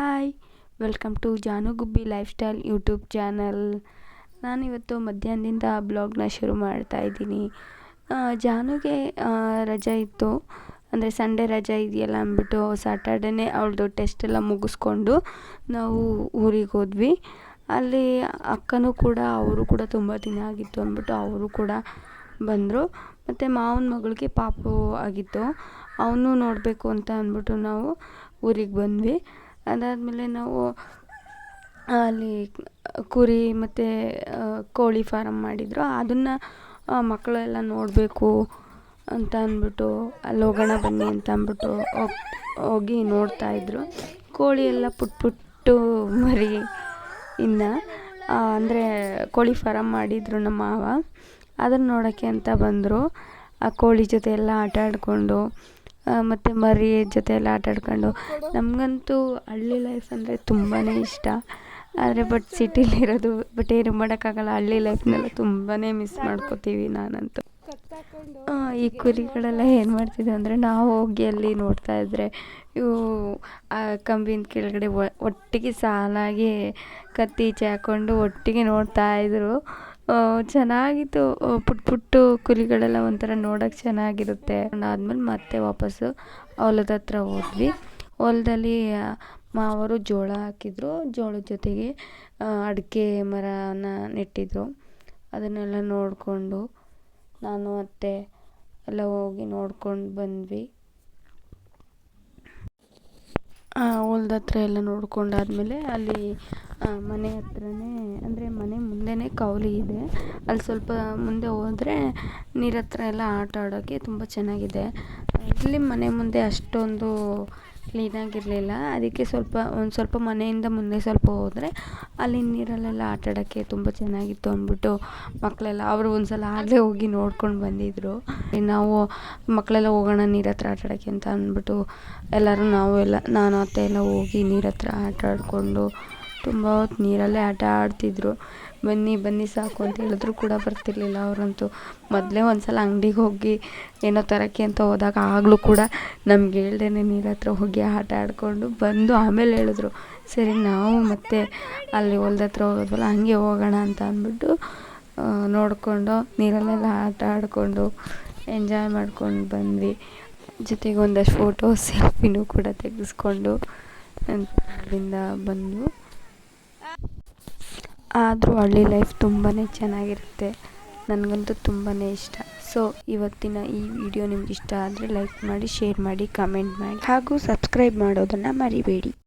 Hi, welcome to Janu Gubbi life style YouTube channel. ನಾನಿವತ್ತು ಮಧ್ಯಾಹ್ನದಿಂದ ಬ್ಲಾಗ್ನ ಶುರು ಮಾಡ್ತಾ ಇದ್ದೀನಿ. ಜಾನುಗೆ ರಜೆ ಇತ್ತು. ಅಂದರೆ ಸಂಡೇ ರಜೆ ಇದೆಯಲ್ಲ ಅಂದ್ಬಿಟ್ಟು ಸ್ಯಾಟರ್ಡೇನೇ ಅವಳದು ಟೆಸ್ಟ್ ಎಲ್ಲ ಮುಗಿಸ್ಕೊಂಡು ನಾವು ಊರಿಗೆ ಹೋದ್ವಿ. ಅಲ್ಲಿ ಅಕ್ಕನೂ ಕೂಡ, ಅವರು ಕೂಡ ತುಂಬ ದಿನ ಆಗಿತ್ತು ಅಂದ್ಬಿಟ್ಟು ಅವರು ಕೂಡ ಬಂದರು. ಮತ್ತು ಮಾವನ ಮಗಳಿಗೆ ಪಾಪು ಆಗಿತ್ತು. ಅವನು ನೋಡಬೇಕು ಅಂತ ಅಂದ್ಬಿಟ್ಟು ನಾವು ಊರಿಗೆ ಬಂದ್ವಿ. ಅದಾದಮೇಲೆ ನಾವು ಅಲ್ಲಿ ಕುರಿ ಮತ್ತು ಕೋಳಿ ಫಾರಮ್ ಮಾಡಿದ್ರು. ಅದನ್ನು ಮಕ್ಕಳೆಲ್ಲ ನೋಡಬೇಕು ಅಂತ ಅಂದ್ಬಿಟ್ಟು, ಅಲ್ಲಿ ಹೋಗೋಣ ಬನ್ನಿ ಅಂತ ಅಂದ್ಬಿಟ್ಟು ಹೋಗಿ ನೋಡ್ತಾ ನೋಡ್ತಾಯಿದ್ರು ಕೋಳಿ ಎಲ್ಲ ಪುಟ್ ಪುಟ್ಟು ಮರಿ ಇನ್ನು ಅಂದರೆ ಕೋಳಿ ಫಾರಮ್ ಮಾಡಿದರು ನಮ್ಮ ಮಾವ. ಅದನ್ನು ನೋಡೋಕ್ಕೆ ಅಂತ ಬಂದರು. ಆ ಕೋಳಿ ಜೊತೆ ಎಲ್ಲ ಆಟ ಆಡಿಕೊಂಡು ಮತ್ತು ಮರಿ ಜೊತೆ ಆಟ ಆಡ್ಕೊಂಡು. ನಮಗಂತೂ ಹಳ್ಳಿ ಲೈಫ್ ಅಂದರೆ ತುಂಬಾ ಇಷ್ಟ. ಆದರೆ ಬಟ್ ಸಿಟಿಲಿರೋದು ಬಟ್ ಏನು ಮಾಡೋಕ್ಕಾಗಲ್ಲ. ಹಳ್ಳಿ ಲೈಫ್ನೆಲ್ಲ ತುಂಬಾ ಮಿಸ್ ಮಾಡ್ಕೋತೀವಿ ನಾನಂತೂ. ಈ ಕುರಿಗಳೆಲ್ಲ ಏನು ಮಾಡ್ತಿದ್ದೆ ಅಂದರೆ ನಾವು ಹೋಗಿ ಅಲ್ಲಿ ನೋಡ್ತಾ ಇದ್ದರೆ ಇವು ಕಂಬಿನ ಕೆಳಗಡೆ ಒಟ್ಟಿಗೆ ಸಾಲಾಗಿ ಕತ್ತಿ ಈಚೆ ಹಾಕ್ಕೊಂಡು ಒಟ್ಟಿಗೆ ನೋಡ್ತಾ ಇದ್ದರು ಚೆನ್ನಾಗಿತ್ತು. ಪುಟ್ಟ ಪುಟ್ಟ ಕುರಿಗಳೆಲ್ಲ ಒಂಥರ ನೋಡೋಕೆ ಚೆನ್ನಾಗಿರುತ್ತೆ. ಅದಾದ್ಮೇಲೆ ಮತ್ತೆ ವಾಪಸ್ಸು ಹೊಲದ ಹತ್ರ ಹೋದ್ವಿ. ಹೊಲದಲ್ಲಿ ಮಾವರು ಜೋಳ ಹಾಕಿದ್ರು. ಜೋಳದ ಜೊತೆಗೆ ಅಡಿಕೆ ಮರನ ನೆಟ್ಟಿದ್ರು. ಅದನ್ನೆಲ್ಲ ನೋಡಿಕೊಂಡು ನಾನು ಅತ್ತೆ ಎಲ್ಲ ಹೋಗಿ ನೋಡ್ಕೊಂಡು ಬಂದ್ವಿ. ಹೊಲ್ದ ಹತ್ರ ಎಲ್ಲ ನೋಡ್ಕೊಂಡಾದ್ಮೇಲೆ ಅಲ್ಲಿ ಮನೆ ಹತ್ರನೇ, ಅಂದರೆ ಮನೆ ಮುಂದೆಯೇ ಕಾವಲಿ ಇದೆ. ಅಲ್ಲಿ ಸ್ವಲ್ಪ ಮುಂದೆ ಹೋದರೆ ನೀರತ್ರ ಎಲ್ಲ ಆಟ ಆಡೋಕ್ಕೆ ತುಂಬ ಚೆನ್ನಾಗಿದೆ. ಇಲ್ಲಿ ಮನೆ ಮುಂದೆ ಅಷ್ಟೊಂದು ಕ್ಲೀನಾಗಿರಲಿಲ್ಲ. ಅದಕ್ಕೆ ಸ್ವಲ್ಪ, ಒಂದು ಸ್ವಲ್ಪ ಮನೆಯಿಂದ ಮುಂದೆ ಸ್ವಲ್ಪ ಹೋದರೆ ಅಲ್ಲಿ ನೀರಲ್ಲೆಲ್ಲ ಆಟ ಆಡೋಕ್ಕೆ ತುಂಬ ಚೆನ್ನಾಗಿತ್ತು ಅಂದ್ಬಿಟ್ಟು ಮಕ್ಕಳೆಲ್ಲ, ಅವರು ಒಂದು ಸಲ ಆಗಲೇ ಹೋಗಿ ನೋಡ್ಕೊಂಡು ಬಂದಿದ್ದರು ನಾವು ಮಕ್ಕಳೆಲ್ಲ ಹೋಗೋಣ ನೀರ ಹತ್ರ ಆಟ ಆಡೋಕ್ಕೆ ಅಂತ ಅಂದ್ಬಿಟ್ಟು ಎಲ್ಲರೂ ನಾವು ಎಲ್ಲ, ನಾನು, ಅತ್ತೆ ಎಲ್ಲ ಹೋಗಿ ನೀರ ಹತ್ರ ಆಟ ಆಡಿಕೊಂಡು ತುಂಬ ಹೊತ್ತು ನೀರಲ್ಲೇ ಆಟ ಆಡ್ತಿದ್ರು. ಬನ್ನಿ ಬನ್ನಿ ಸಾಕು ಅಂತ ಹೇಳಿದ್ರು ಕೂಡ ಬರ್ತಿರ್ಲಿಲ್ಲ ಅವರಂತೂ. ಮೊದಲೇ ಒಂದು ಸಲ ಅಂಗ್ಡಿಗೆ ಹೋಗಿ ಏನೋ ತರೋಕ್ಕೆ ಅಂತ ಹೋದಾಗ ಆಗಲೂ ಕೂಡ ನಮ್ಗೆ ಹೇಳ್ದೇನೆ ನೀರ ಹತ್ರ ಹೋಗಿ ಆಟ ಆಡಿಕೊಂಡು ಬಂದು ಆಮೇಲೆ ಹೇಳಿದ್ರು. ಸರಿ, ನಾವು ಮತ್ತೆ ಅಲ್ಲಿ ಹೊಲ್ದ ಹತ್ರ ಹೋಗೋದ್ವಲ್ಲ, ಹಂಗೆ ಹೋಗೋಣ ಅಂತ ಅಂದ್ಬಿಟ್ಟು ನೋಡಿಕೊಂಡು ನೀರಲ್ಲೆಲ್ಲ ಆಟ ಆಡಿಕೊಂಡು ಎಂಜಾಯ್ ಮಾಡ್ಕೊಂಡು ಬಂದ್ವಿ. ಜೊತೆಗೆ ಒಂದಷ್ಟು ಫೋಟೋ ಸೆಲ್ಫಿನೂ ಕೂಡ ತೆಗೆಸ್ಕೊಂಡು ಅಲ್ಲಿಂದ ಬಂದು ಆದರೂ ಹಳ್ಳಿ ಲೈಫ್ ತುಂಬಾ ಚೆನ್ನಾಗಿರುತ್ತೆ. ನನಗಂತೂ ತುಂಬಾ ಇಷ್ಟ. ಸೊ ಇವತ್ತಿನ ಈ ವಿಡಿಯೋ ನಿಮ್ಗೆ ಇಷ್ಟ ಆದರೆ ಲೈಕ್ ಮಾಡಿ ಶೇರ್ ಮಾಡಿ ಕಮೆಂಟ್ ಮಾಡಿ. ಹಾಗೂ ಸಬ್ಸ್ಕ್ರೈಬ್ ಮಾಡೋದನ್ನು ಮರಿಬೇಡಿ.